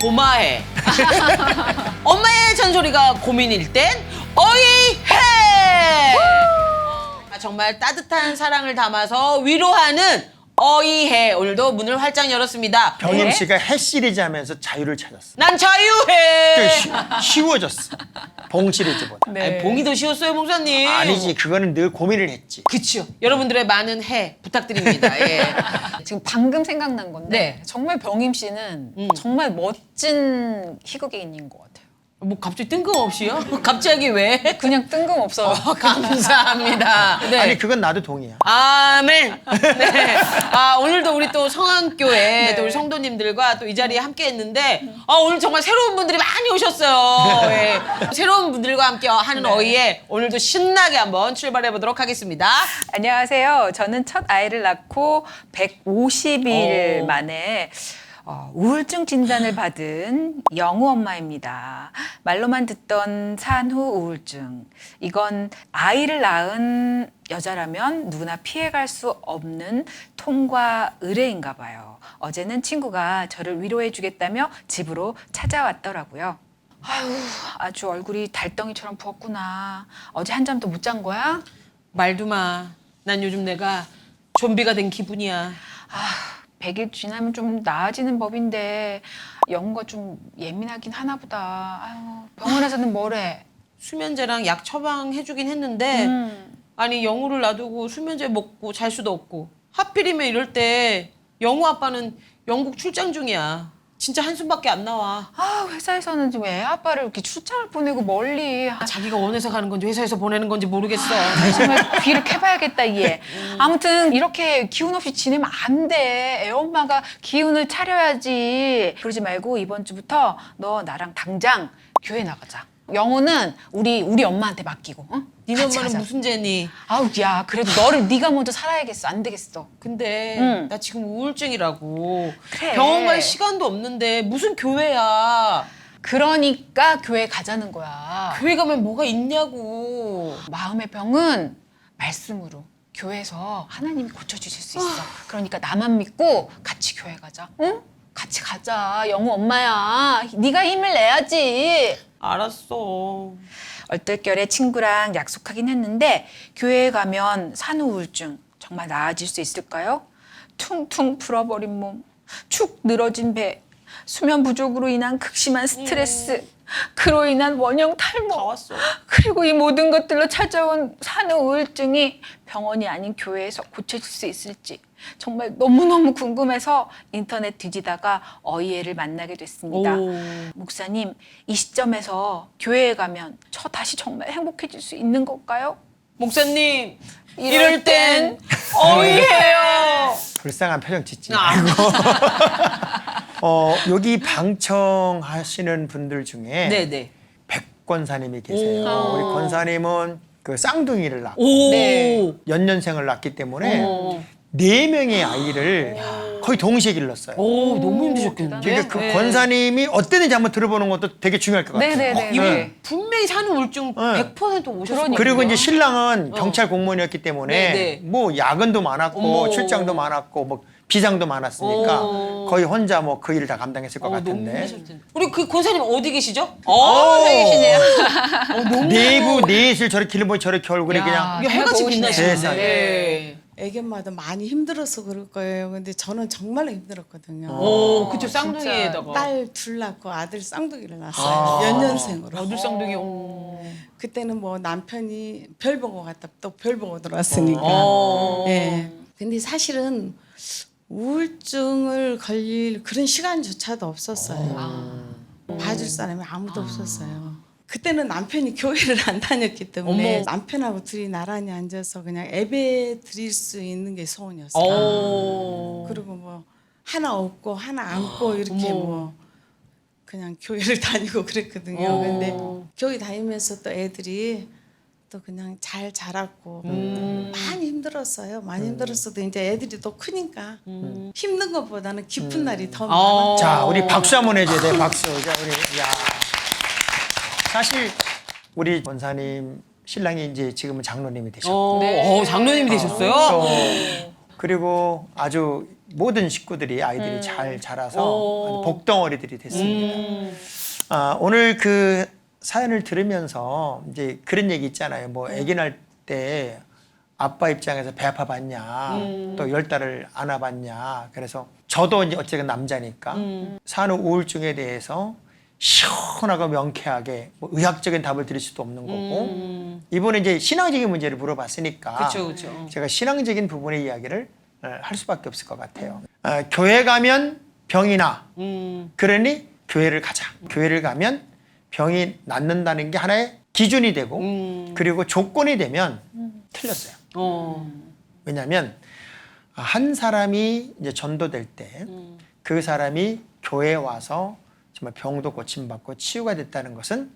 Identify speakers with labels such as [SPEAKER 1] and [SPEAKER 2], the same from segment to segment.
[SPEAKER 1] 고마해. 엄마의 잔소리가 고민일 땐 어이해. 아, 정말 따뜻한 사랑을 담아서 위로하는 어이해. 오늘도 문을 활짝 열었습니다.
[SPEAKER 2] 병임
[SPEAKER 1] 네.
[SPEAKER 2] 씨가 해 시리즈 하면서 자유를 찾았어.
[SPEAKER 1] 난 자유해.
[SPEAKER 2] 그러니까 쉬, 쉬워졌어. 봉 시리즈보다.
[SPEAKER 3] 네.
[SPEAKER 1] 아니, 봉이 더 쉬웠어요, 목사님.
[SPEAKER 2] 아니지, 그거는 늘 고민을 했지.
[SPEAKER 1] 그치요. 여러분들의 많은 해 부탁드립니다. 예.
[SPEAKER 3] 지금 방금 생각난 건데
[SPEAKER 1] 네.
[SPEAKER 3] 정말 병임 씨는
[SPEAKER 1] 음.
[SPEAKER 3] 정말 멋진 희극인인 것 같아요.
[SPEAKER 1] 뭐 갑자기 뜬금없이요? 갑자기 왜?
[SPEAKER 3] 그냥 뜬금없어.
[SPEAKER 1] 감사합니다. 네.
[SPEAKER 2] 아니, 그건 나도 동의야.
[SPEAKER 1] 아멘. 네. 아, 오늘도 우리 또 성안교회
[SPEAKER 3] 네.
[SPEAKER 1] 또 우리 성도님들과 또 이 자리에 함께 했는데 아, 오늘 정말 새로운 분들이 많이 오셨어요. 예. 새로운 분들과 함께 하는
[SPEAKER 3] 네.
[SPEAKER 1] 어이에 오늘도 신나게 한번 출발해 보도록 하겠습니다.
[SPEAKER 3] 안녕하세요. 저는 첫 아이를 낳고 150일
[SPEAKER 1] 오.
[SPEAKER 3] 만에 어, 우울증 진단을 받은 영우 엄마입니다. 말로만 듣던 산후 우울증. 이건 아이를 낳은 여자라면 누구나 피해갈 수 없는 통과 의뢰인가 봐요. 어제는 친구가 저를 위로해 주겠다며 집으로 찾아왔더라고요. 아유, 아주 얼굴이 달덩이처럼 부었구나. 어제 한 잠도 못 잔 거야?
[SPEAKER 1] 말도 마. 난 요즘 내가 좀비가 된 기분이야.
[SPEAKER 3] 아, 100일 지나면 좀 나아지는 법인데 영우가 좀 예민하긴 하나 보다. 아유, 병원에서는 뭐래?
[SPEAKER 1] 수면제랑 약 처방해주긴 했는데
[SPEAKER 3] 음.
[SPEAKER 1] 아니 영우를 놔두고 수면제 먹고 잘 수도 없고 하필이면 이럴 때 영우 아빠는 영국 출장 중이야. 진짜 한숨밖에 안 나와.
[SPEAKER 3] 아, 회사에서는 지금 애 아빠를 이렇게 출장을 보내고 멀리. 아,
[SPEAKER 1] 자기가 원해서 가는 건지 회사에서 보내는 건지 모르겠어.
[SPEAKER 3] 정말 귀를 캐봐야겠다, 얘. 아무튼 이렇게 기운 없이 지내면 안 돼. 애 엄마가 기운을 차려야지. 그러지 말고 이번 주부터 너 나랑 당장 교회 나가자. 영우는 우리 우리 엄마한테 맡기고. 응?
[SPEAKER 1] 니네
[SPEAKER 3] 같이
[SPEAKER 1] 엄마는
[SPEAKER 3] 가자.
[SPEAKER 1] 무슨 죄니?
[SPEAKER 3] 아우 야 그래도 너를 네가 먼저 살아야겠어 안 되겠어
[SPEAKER 1] 근데
[SPEAKER 3] 응.
[SPEAKER 1] 나 지금 우울증이라고.
[SPEAKER 3] 그래.
[SPEAKER 1] 병원 갈 시간도 없는데 무슨 교회야.
[SPEAKER 3] 그러니까 교회 가자는 거야
[SPEAKER 1] 교회 가면 뭐가 있냐고.
[SPEAKER 3] 마음의 병은 말씀으로 교회에서 하나님이 고쳐주실 수 있어 그러니까 나만 믿고 같이 교회 가자 응? 같이 가자. 영우 엄마야. 네가 힘을 내야지.
[SPEAKER 1] 알았어.
[SPEAKER 3] 얼떨결에 친구랑 약속하긴 했는데 교회에 가면 산후 우울증 정말 나아질 수 있을까요? 퉁퉁 불어버린 몸, 축 늘어진 배, 수면 부족으로 인한 극심한 스트레스, 그로 인한 원형
[SPEAKER 1] 다
[SPEAKER 3] 탈모,
[SPEAKER 1] 왔어.
[SPEAKER 3] 그리고 이 모든 것들로 찾아온 산후 우울증이 병원이 아닌 교회에서 고쳐질 수 있을지 정말 너무너무 궁금해서 인터넷 뒤지다가 어이애를 만나게 됐습니다.
[SPEAKER 1] 오.
[SPEAKER 3] 목사님, 이 시점에서 교회에 가면 저 다시 정말 행복해질 수 있는 걸까요?
[SPEAKER 1] 목사님,
[SPEAKER 3] 이럴
[SPEAKER 1] 이럴 땐 어이해요.
[SPEAKER 2] 불쌍한 표정 짓지.
[SPEAKER 1] 아.
[SPEAKER 2] 어, 여기 방청하시는 분들 중에
[SPEAKER 1] 네네.
[SPEAKER 2] 백권사님이 계세요.
[SPEAKER 1] 오.
[SPEAKER 2] 우리 권사님은 그 쌍둥이를 낳고
[SPEAKER 1] 오.
[SPEAKER 3] 네.
[SPEAKER 2] 연년생을 낳기 때문에
[SPEAKER 1] 어.
[SPEAKER 2] 네 명의 아이를 거의 동시에 길렀어요.
[SPEAKER 1] 오, 너무 힘드셨겠는데.
[SPEAKER 2] 그러니까 그
[SPEAKER 1] 네.
[SPEAKER 2] 권사님이 어땠는지 한번 들어보는 것도 되게 중요할 것 같아요.
[SPEAKER 3] 네네네.
[SPEAKER 1] 이분
[SPEAKER 2] 네.
[SPEAKER 1] 분명히 사는 우울증
[SPEAKER 2] 네.
[SPEAKER 1] 100% 오셨을
[SPEAKER 3] 그러니까.
[SPEAKER 2] 그리고 이제 신랑은
[SPEAKER 1] 어.
[SPEAKER 2] 경찰 공무원이었기 때문에
[SPEAKER 1] 네 네.
[SPEAKER 2] 뭐 야근도 많았고
[SPEAKER 1] 어머.
[SPEAKER 2] 출장도 많았고 뭐 비상도 많았으니까
[SPEAKER 1] 어.
[SPEAKER 2] 거의 혼자 뭐 그 일을 다 감당했을 것
[SPEAKER 1] 어,
[SPEAKER 2] 같은데.
[SPEAKER 1] 우리 그 권사님 어디 계시죠?
[SPEAKER 2] 어,
[SPEAKER 1] 어, 계시네요. 어, 너무
[SPEAKER 2] 내부 넷을 저렇게 길보이 저렇게 얼굴이
[SPEAKER 3] 야.
[SPEAKER 2] 그냥
[SPEAKER 1] 이게 해같이. 빛나시는데.
[SPEAKER 2] 세상에.
[SPEAKER 1] 네.
[SPEAKER 4] 애견마다 많이 힘들어서 그럴 거예요. 근데 저는 정말 힘들었거든요.
[SPEAKER 1] 오, 그쵸. 쌍둥이에다가.
[SPEAKER 4] 딸 둘 낳고 아들 쌍둥이를 낳았어요.
[SPEAKER 2] 아.
[SPEAKER 4] 연년생으로.
[SPEAKER 1] 어들 쌍둥이. 오.
[SPEAKER 4] 그때는 뭐 남편이 별 보고 갔다 또 별 보고 들어왔으니까.
[SPEAKER 1] 어.
[SPEAKER 4] 예. 근데 사실은 우울증을 걸릴 그런 시간조차도 없었어요.
[SPEAKER 1] 아.
[SPEAKER 4] 봐줄 사람이 아무도 없었어요. 그때는 남편이 교회를 안 다녔기 때문에
[SPEAKER 1] 어머.
[SPEAKER 4] 남편하고 둘이 나란히 앉아서 그냥 예배 드릴 수 있는 게 소원이었어요.
[SPEAKER 1] 어.
[SPEAKER 4] 그리고 뭐 하나 없고 하나 안고 이렇게
[SPEAKER 1] 어머.
[SPEAKER 4] 뭐 그냥 교회를 다니고 그랬거든요.
[SPEAKER 1] 어.
[SPEAKER 4] 근데 교회 다니면서 또 애들이 또 그냥 잘 자랐고
[SPEAKER 1] 음.
[SPEAKER 4] 많이 힘들었어요. 많이 힘들었어도 이제 애들이 또 크니까
[SPEAKER 1] 음.
[SPEAKER 4] 힘든 것보다는 기쁜 날이 더
[SPEAKER 1] 어.
[SPEAKER 4] 많았죠.
[SPEAKER 2] 자 우리 박수 한번 해줘야 돼 박수 자 우리 야 사실 우리 권사님 신랑이 이제 지금은 장로님이 되셨고
[SPEAKER 1] 어,
[SPEAKER 3] 네.
[SPEAKER 1] 어, 장로님이 되셨어요?
[SPEAKER 2] 또 그리고 아주 모든 식구들이 아이들이 잘 자라서. 아주 복덩어리들이 됐습니다.
[SPEAKER 1] 음.
[SPEAKER 2] 아, 오늘 그 사연을 들으면서 이제 그런 얘기 있잖아요. 뭐 아기 날때 아빠 입장에서 배 아파 봤냐, 또열 달을 안아 봤냐. 그래서 저도 이제 어쨌든 남자니까 산후 우울증에 대해서 시원하고 명쾌하게 뭐 의학적인 답을 드릴 수도 없는 거고
[SPEAKER 1] 음.
[SPEAKER 2] 이번에 이제 신앙적인 문제를 물어봤으니까
[SPEAKER 1] 그쵸, 그쵸.
[SPEAKER 2] 제가 신앙적인 부분의 이야기를 어, 할 수밖에 없을 것 같아요. 아, 교회 가면 병이 나.
[SPEAKER 1] 음.
[SPEAKER 2] 그러니 교회를 가자. 교회를 가면 병이 낫는다는 게 하나의 기준이 되고
[SPEAKER 1] 음.
[SPEAKER 2] 그리고 조건이 되면 틀렸어요.
[SPEAKER 1] 어.
[SPEAKER 2] 왜냐하면 한 사람이 이제 전도될 때그 사람이 교회에 와서 정말 병도 고침받고 치유가 됐다는 것은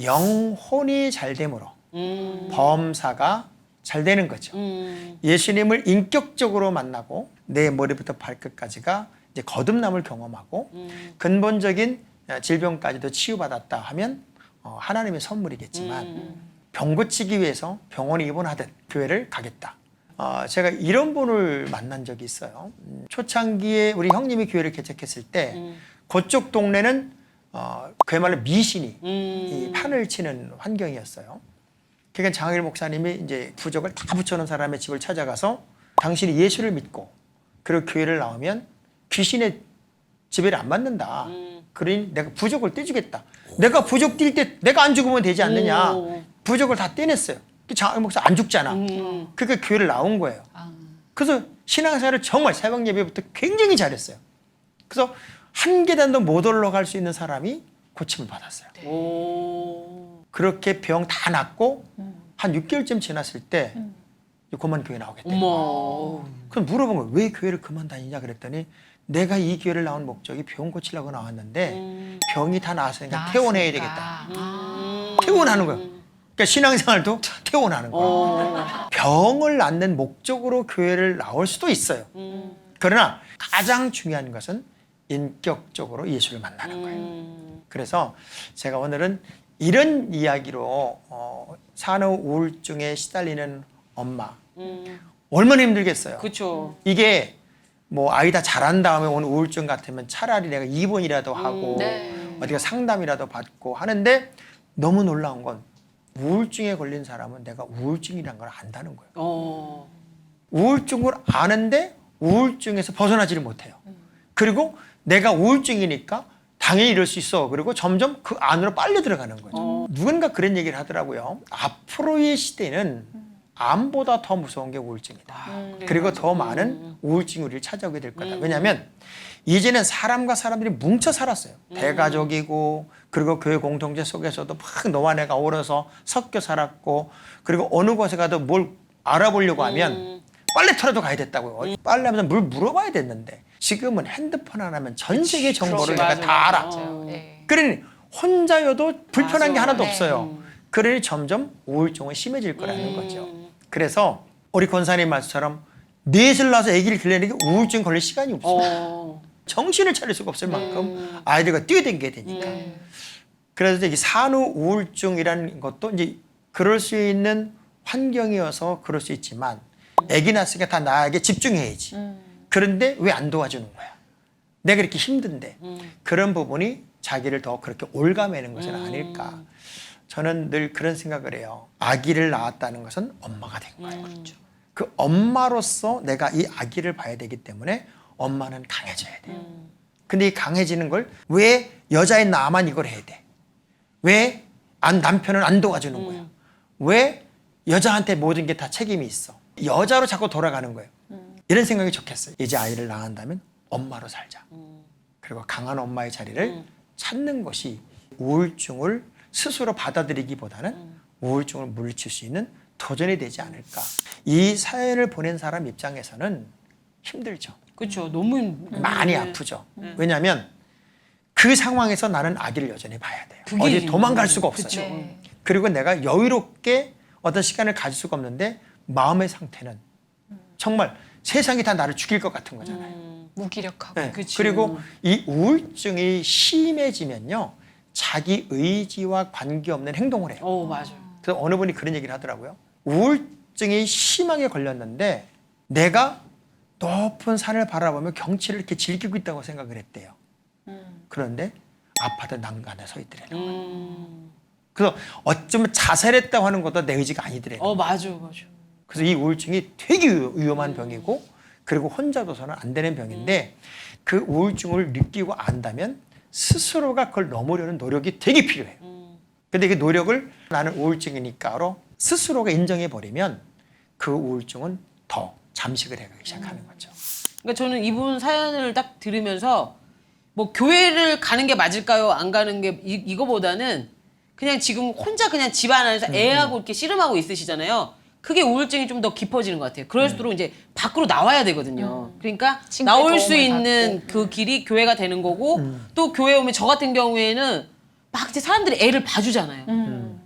[SPEAKER 2] 영혼이 잘 됨으로
[SPEAKER 1] 음.
[SPEAKER 2] 범사가 잘 되는 거죠.
[SPEAKER 1] 음.
[SPEAKER 2] 예수님을 인격적으로 만나고 내 머리부터 발끝까지가 이제 거듭남을 경험하고
[SPEAKER 1] 음.
[SPEAKER 2] 근본적인 질병까지도 치유받았다 하면 어, 하나님의 선물이겠지만
[SPEAKER 1] 음.
[SPEAKER 2] 병 고치기 위해서 병원에 입원하듯 교회를 가겠다. 어, 제가 이런 분을 만난 적이 있어요. 음, 초창기에 우리 형님이 교회를 개척했을 때
[SPEAKER 1] 음.
[SPEAKER 2] 그쪽 동네는 어, 그야말로 미신이
[SPEAKER 1] 음.
[SPEAKER 2] 이 판을 치는 환경이었어요. 그러니까 장일 목사님이 이제 부적을 다 붙여놓은 사람의 집을 찾아가서 당신이 예수를 믿고 그리고 교회를 나오면 귀신의 지배를 안 받는다. 그러니 내가 부적을 떼주겠다. 내가 부적 뛸 때 내가 안 죽으면 되지 않느냐.
[SPEAKER 1] 오.
[SPEAKER 2] 부적을 다 떼냈어요. 그 장일 목사 안 죽잖아.
[SPEAKER 1] 음.
[SPEAKER 2] 그러니까 교회를 나온 거예요. 그래서 신앙생활을 정말 새벽 예배부터 굉장히 잘했어요. 그래서 한 계단도 못 올라갈 수 있는 사람이 고침을 받았어요.
[SPEAKER 1] 오.
[SPEAKER 2] 그렇게 병 다 낫고 한 6개월쯤 지났을 때 그만 교회 나오겠대. 그럼 물어본 거예요. 왜 교회를 그만 다니냐 그랬더니 내가 이 교회를 나온 목적이 병 고치려고 나왔는데
[SPEAKER 1] 음.
[SPEAKER 2] 병이 다 나았으니까 퇴원해야 되겠다.
[SPEAKER 3] 아.
[SPEAKER 2] 퇴원하는 거예요. 그러니까 신앙생활도 퇴원하는 거예요.
[SPEAKER 1] 어.
[SPEAKER 2] 병을 낫는 목적으로 교회를 나올 수도 있어요.
[SPEAKER 1] 음.
[SPEAKER 2] 그러나 가장 중요한 것은 인격적으로 예수를 만나는 거예요.
[SPEAKER 1] 음.
[SPEAKER 2] 그래서 제가 오늘은 이런 이야기로 어, 산후 우울증에 시달리는 엄마
[SPEAKER 1] 음.
[SPEAKER 2] 얼마나 힘들겠어요.
[SPEAKER 1] 그쵸.
[SPEAKER 2] 이게 뭐 아이 다 자란 다음에 온 우울증 같으면 차라리 내가 입원이라도 하고
[SPEAKER 3] 네.
[SPEAKER 2] 어디가 상담이라도 받고 하는데 너무 놀라운 건 우울증에 걸린 사람은 내가 우울증이란 걸 안다는 거예요.
[SPEAKER 1] 어.
[SPEAKER 2] 우울증을 아는데 우울증에서 벗어나지를 못해요. 그리고 내가 우울증이니까 당연히 이럴 수 있어. 그리고 점점 그 안으로 빨려 들어가는 거죠.
[SPEAKER 1] 어.
[SPEAKER 2] 누군가 그런 얘기를 하더라고요. 앞으로의 시대는 암보다 더 무서운 게 우울증이다.
[SPEAKER 1] 음.
[SPEAKER 2] 그리고 더 많은 우울증이 우리를 찾아오게 될 거다. 왜냐하면 이제는 사람과 사람들이 뭉쳐 살았어요. 대가족이고 그리고 교회 공동체 속에서도 막 너와 내가 어우러서 섞여 살았고 그리고 어느 곳에 가도 뭘 알아보려고 하면 빨래터라도 가야 됐다고요. 빨래하면서 물 물어봐야 됐는데 지금은 핸드폰 하나면 전 세계 정보를 내가
[SPEAKER 1] 맞아,
[SPEAKER 2] 다. 알아.
[SPEAKER 1] 어.
[SPEAKER 3] 네.
[SPEAKER 2] 그러니 혼자여도 불편한 게
[SPEAKER 1] 맞아.
[SPEAKER 2] 하나도
[SPEAKER 3] 네.
[SPEAKER 2] 없어요. 그러니 점점 우울증은 심해질 거라는
[SPEAKER 1] 음.
[SPEAKER 2] 거죠. 그래서 우리 권사님 말씀처럼 넷을 낳아서 아기를 길러내는 게 우울증 걸릴 시간이 없어요.
[SPEAKER 1] 어.
[SPEAKER 2] 정신을 차릴 수가 없을 만큼 아이들과 뛰어댕겨야 되니까.
[SPEAKER 3] 네.
[SPEAKER 2] 그래서 이게 산후 우울증이라는 것도 이제 그럴 수 있는 환경이어서 그럴 수 있지만 아기 낳았으니까 다 나에게 집중해야지. 그런데 왜 안 도와주는 거야? 내가 이렇게 힘든데 그런 부분이 자기를 더 그렇게 올가매는 것은 아닐까. 저는 늘 그런 생각을 해요. 아기를 낳았다는 것은 엄마가 된 거예요. 그 엄마로서 내가 이 아기를 봐야 되기 때문에 엄마는 강해져야 돼요. 근데 이 강해지는 걸 왜 여자인 나만 이걸 해야 돼? 왜 안, 남편은 안 도와주는 거야? 왜 여자한테 모든 게 다 책임이 있어? 여자로 자꾸 돌아가는 거예요. 이런 생각이 좋겠어요. 이제 아이를 낳았다면 엄마로 살자. 그리고 강한 엄마의 자리를 찾는 것이 우울증을 스스로 받아들이기보다는 우울증을 물리칠 수 있는 도전이 되지 않을까. 이 사연을 보낸 사람 입장에서는 힘들죠.
[SPEAKER 1] 그쵸. 너무 힘-
[SPEAKER 2] 많이
[SPEAKER 1] 네.
[SPEAKER 2] 아프죠. 왜냐하면 그 상황에서 나는 아기를 여전히 봐야 돼요.
[SPEAKER 1] 그게
[SPEAKER 2] 어디 도망갈. 수가 없어요.
[SPEAKER 1] 그쵸.
[SPEAKER 3] 네.
[SPEAKER 2] 그리고 내가 여유롭게 어떤 시간을 가질 수가 없는데 마음의 상태는 정말 세상이 다 나를 죽일 것 같은 거잖아요.
[SPEAKER 3] 무기력하고.
[SPEAKER 2] 네. 그리고 이 우울증이 심해지면요. 자기 의지와 관계없는 행동을 해요.
[SPEAKER 1] 어, 맞아.
[SPEAKER 2] 그래서 어느 분이 그런 얘기를 하더라고요. 우울증이 심하게 걸렸는데 내가 높은 산을 바라보며 경치를 이렇게 즐기고 있다고 생각을 했대요.
[SPEAKER 3] 음.
[SPEAKER 2] 그런데 아파트 난간에 서 있더래요.
[SPEAKER 1] 음.
[SPEAKER 2] 그래서 어쩌면 자살했다고 하는 것도 내 의지가 아니더래요.
[SPEAKER 1] 어 맞아 맞아.
[SPEAKER 2] 그래서 이 우울증이 되게 위- 위험한 병이고 그리고 혼자 둬서는 안 되는 병인데 그 우울증을 느끼고 안다면 스스로가 그걸 넘으려는 노력이 되게 필요해요. 근데 그 노력을 나는 우울증이니까로 스스로가 인정해 버리면 그 우울증은 더 잠식을 해가기 시작하는 거죠.
[SPEAKER 1] 그러니까 저는 이분 사연을 딱 들으면서 뭐 교회를 가는 게 맞을까요? 안 가는 게 이, 이거보다는 그냥 지금 혼자 그냥 집안 안에서 애하고 이렇게 씨름하고 있으시잖아요. 그게 우울증이 좀 더 깊어지는 것 같아요. 그럴수록 이제 밖으로 나와야 되거든요. 그러니까 나올 수 있는
[SPEAKER 3] 받고.
[SPEAKER 1] 그 길이 교회가 되는 거고 또 교회 오면 저 같은 경우에는 막 이제 사람들이 애를 봐주잖아요.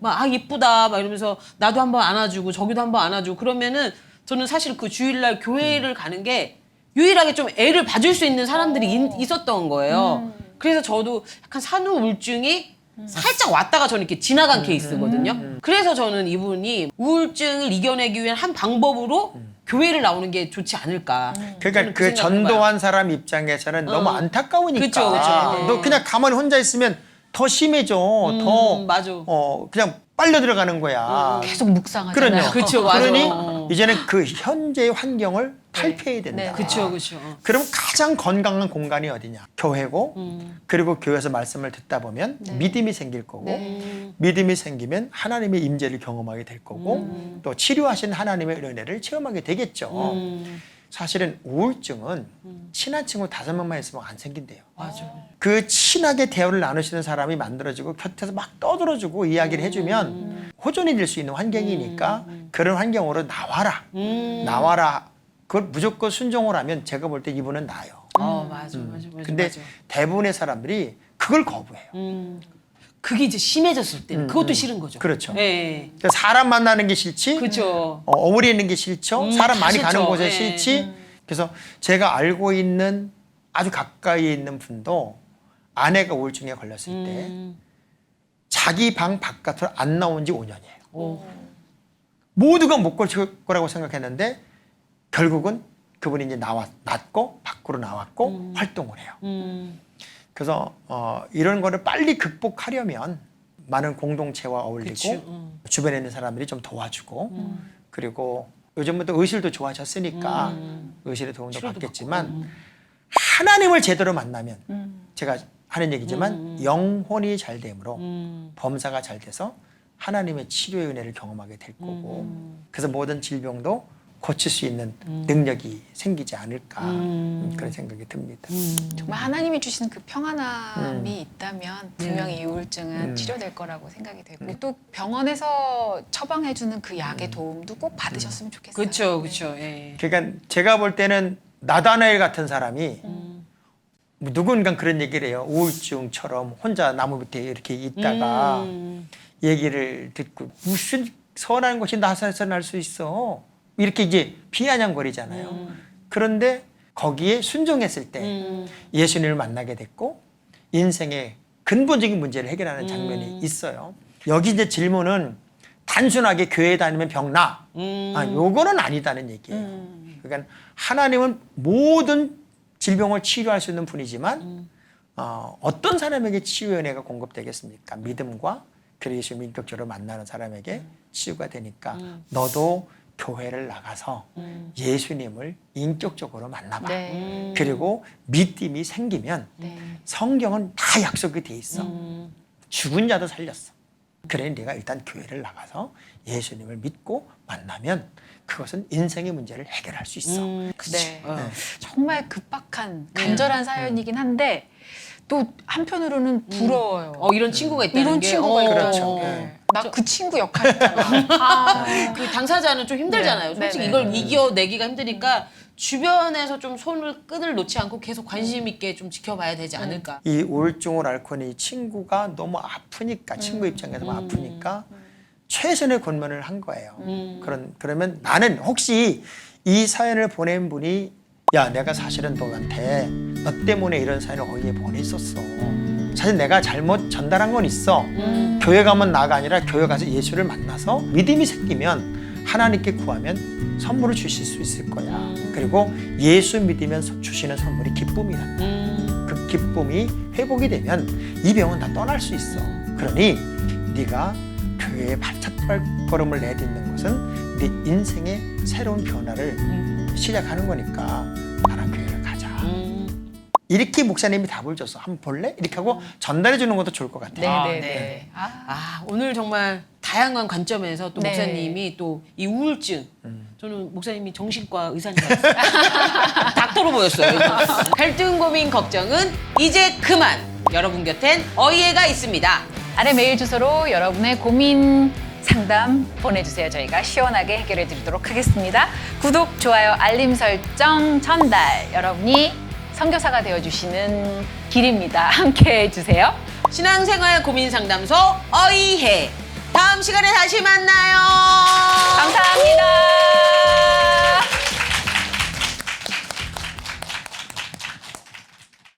[SPEAKER 1] 막 아 이쁘다 막 이러면서 나도 한번 안아주고 저기도 한번 안아주고 그러면은 저는 사실 그 주일날 교회를 가는 게 유일하게 좀 애를 봐줄 수 있는 사람들이 있- 있었던 거예요. 그래서 저도 약간 산후 우울증이 살짝 왔다가 저는 이렇게 지나간 케이스거든요. 그래서 저는 이분이 우울증을 이겨내기 위한 한 방법으로 교회를 나오는 게 좋지 않을까.
[SPEAKER 2] 그러니까
[SPEAKER 1] 저는
[SPEAKER 2] 그
[SPEAKER 1] 생각을 해봐요.
[SPEAKER 2] 전도한 사람 입장에서는 너무 안타까우니까
[SPEAKER 1] 그쵸, 그쵸.
[SPEAKER 2] 너 그냥 가만히 혼자 있으면 더 심해져. 더
[SPEAKER 1] 음, 맞아.
[SPEAKER 2] 어, 그냥 빨려 들어가는 거야.
[SPEAKER 3] 계속 묵상하잖아요.
[SPEAKER 2] 그럼요.
[SPEAKER 1] 그쵸, 맞아.
[SPEAKER 2] 그러니
[SPEAKER 1] 어.
[SPEAKER 2] 이제는 그 현재의 환경을 탈피해야 된다.
[SPEAKER 3] 네.
[SPEAKER 1] 그쵸, 그쵸.
[SPEAKER 2] 그럼 가장 건강한 공간이 어디냐? 교회고 그리고 교회에서 말씀을 듣다 보면 믿음이 생길 거고
[SPEAKER 3] 네.
[SPEAKER 2] 믿음이 생기면 하나님의 임재를 경험하게 될 거고 또 치료하신 하나님의 은혜를 체험하게 되겠죠.
[SPEAKER 1] 음.
[SPEAKER 2] 사실은 우울증은 친한 친구 다섯 명만 있으면 안 생긴대요.
[SPEAKER 1] 맞아.
[SPEAKER 2] 그 친하게 대화를 나누시는 사람이 만들어지고 곁에서 막 떠들어주고 이야기를 해주면 호전이 될 수 있는 환경이니까 그런 환경으로 나와라.
[SPEAKER 1] 음.
[SPEAKER 2] 나와라. 그걸 무조건 순종을 하면 제가 볼 때 이분은 나요.
[SPEAKER 1] 어, 맞아, 맞아, 맞아.
[SPEAKER 2] 근데
[SPEAKER 1] 맞아.
[SPEAKER 2] 대부분의 사람들이 그걸 거부해요.
[SPEAKER 1] 음. 그게 이제 심해졌을 때 그것도 싫은 거죠.
[SPEAKER 2] 그렇죠.
[SPEAKER 1] 예.
[SPEAKER 2] 그러니까 사람 만나는 게 싫지,
[SPEAKER 1] 그렇죠.
[SPEAKER 2] 어, 어울리는 게 싫죠,
[SPEAKER 1] 음,
[SPEAKER 2] 사람
[SPEAKER 1] 다
[SPEAKER 2] 많이
[SPEAKER 1] 싫죠.
[SPEAKER 2] 가는 곳에
[SPEAKER 1] 예.
[SPEAKER 2] 싫지. 그래서 제가 알고 있는 아주 가까이에 있는 분도 아내가 우울증에 걸렸을 때
[SPEAKER 1] 음.
[SPEAKER 2] 자기 방 바깥으로 안 나온 지 5년이에요.
[SPEAKER 1] 오.
[SPEAKER 2] 모두가 못 걸칠 거라고 생각했는데 결국은 그분이 이제 나왔, 낫고 밖으로 나왔고 활동을 해요.
[SPEAKER 1] 음.
[SPEAKER 2] 그래서 어, 이런 거를 빨리 극복하려면 많은 공동체와 어울리고
[SPEAKER 1] 음.
[SPEAKER 2] 주변에 있는 사람들이 좀 도와주고 그리고 요즘부터 의실도 좋아졌으니까 의실의 도움도 받겠지만 하나님을 제대로 만나면
[SPEAKER 3] 음.
[SPEAKER 2] 제가 하는 얘기지만 영혼이 잘 되므로
[SPEAKER 1] 음.
[SPEAKER 2] 범사가 잘 돼서 하나님의 치료의 은혜를 경험하게 될 거고
[SPEAKER 1] 음.
[SPEAKER 2] 그래서 모든 질병도 고칠 수 있는 능력이 생기지 않을까 음, 그런 생각이 듭니다.
[SPEAKER 3] 정말 하나님이 주시는 그 평안함이
[SPEAKER 2] 음.
[SPEAKER 3] 있다면 분명히 이 우울증은
[SPEAKER 2] 음.
[SPEAKER 3] 치료될 거라고 생각이 되고 또 병원에서 처방해 주는 그
[SPEAKER 2] 음.
[SPEAKER 3] 약의 도움도 꼭 받으셨으면 좋겠어요.
[SPEAKER 1] 그렇죠, 그렇죠. 예.
[SPEAKER 2] 그러니까 제가 볼 때는 나다나엘 같은 사람이
[SPEAKER 1] 음.
[SPEAKER 2] 뭐 누군가 그런 얘기를 해요. 우울증처럼 혼자 나무 밑에 이렇게 있다가
[SPEAKER 1] 음.
[SPEAKER 2] 얘기를 듣고 무슨 선한 것이 나사에서 날 수 있어. 이렇게 이제 비아냥거리잖아요. 그런데 거기에 순종했을 때
[SPEAKER 1] 음.
[SPEAKER 2] 예수님을 만나게 됐고 인생의 근본적인 문제를 해결하는 장면이 있어요. 여기 이제 질문은 단순하게 교회 다니면 병나.
[SPEAKER 1] 음.
[SPEAKER 2] 아, 요거는 아니다는 얘기예요. 그러니까 하나님은 모든 질병을 치료할 수 있는 분이지만 어, 어떤 사람에게 치유의 은혜가 공급되겠습니까? 믿음과 그리고 예수 인격적으로 만나는 사람에게 치유가 되니까 너도 교회를 나가서 예수님을 인격적으로 만나봐.
[SPEAKER 3] 네.
[SPEAKER 2] 그리고 믿음이 생기면
[SPEAKER 3] 네.
[SPEAKER 2] 성경은 다 약속이 돼 있어.
[SPEAKER 1] 음.
[SPEAKER 2] 죽은 자도 살렸어. 그래 네가 일단 교회를 나가서 예수님을 믿고 만나면 그것은 인생의 문제를 해결할 수 있어.
[SPEAKER 1] 음.
[SPEAKER 3] 네.
[SPEAKER 1] 어.
[SPEAKER 3] 정말 급박한 간절한 사연이긴 한데 또 한편으로는 부러워요.
[SPEAKER 1] 어, 이런 친구가 있다는
[SPEAKER 3] 이런
[SPEAKER 1] 게
[SPEAKER 3] 친구가
[SPEAKER 1] 어,
[SPEAKER 3] 있다는
[SPEAKER 2] 그렇죠.
[SPEAKER 3] 게.
[SPEAKER 2] 네.
[SPEAKER 3] 나그 친구 역할 있잖아. 아.
[SPEAKER 1] 그 당사자는 좀 힘들잖아요.
[SPEAKER 3] 네.
[SPEAKER 1] 솔직히
[SPEAKER 3] 네,
[SPEAKER 1] 이걸 이겨내기가 힘드니까 주변에서 좀 손을 끈을 놓지 않고 계속 관심 있게 좀 지켜봐야 되지 않을까.
[SPEAKER 2] 이 우울증을 앓고 있는 이 친구가 너무 아프니까 친구 입장에서 는 아프니까 최선의 권면을 한 거예요. 그런 그러면 나는 혹시 이 사연을 보낸 분이 야 내가 사실은 너한테 너 때문에 이런 사연을 어디에 보냈었어. 사실 내가 잘못 전달한 건 있어. 교회 가면 나가 아니라 교회 가서 예수를 만나서 믿음이 생기면 하나님께 구하면 선물을 주실 수 있을 거야. 그리고 예수 믿으면 서- 주시는 선물이 기쁨이란다.
[SPEAKER 1] 음.
[SPEAKER 2] 그 기쁨이 회복이 되면 이 병은 다 떠날 수 있어. 그러니 네가 교회에 발첫발걸음을 내딛는 것은 네 인생의 새로운 변화를 시작하는 거니까 나랑 교회를 가자.
[SPEAKER 1] 음.
[SPEAKER 2] 이렇게 목사님이 답을 줬어. 한번 볼래? 이렇게 하고 전달해 주는 것도 좋을 것 같아.
[SPEAKER 3] 네,
[SPEAKER 1] 아,
[SPEAKER 3] 네,
[SPEAKER 1] 네.
[SPEAKER 3] 네. 아,
[SPEAKER 1] 아 오늘 정말 다양한 관점에서 또
[SPEAKER 3] 네.
[SPEAKER 1] 목사님이 또 이 우울증 저는 목사님이 정신과 의사인 줄 알았어요 닥터로 보였어요 갈등 고민 걱정은 이제 그만 여러분 곁엔 어이해가 있습니다
[SPEAKER 3] 아래 메일 주소로 여러분의 고민 상담 보내주세요. 저희가 시원하게 해결해 드리도록 하겠습니다. 구독, 좋아요, 알림 설정, 전달. 여러분이 선교사가 되어주시는 길입니다. 함께 해주세요.
[SPEAKER 1] 신앙생활 고민 상담소 어이해. 다음 시간에 다시 만나요. 감사합니다.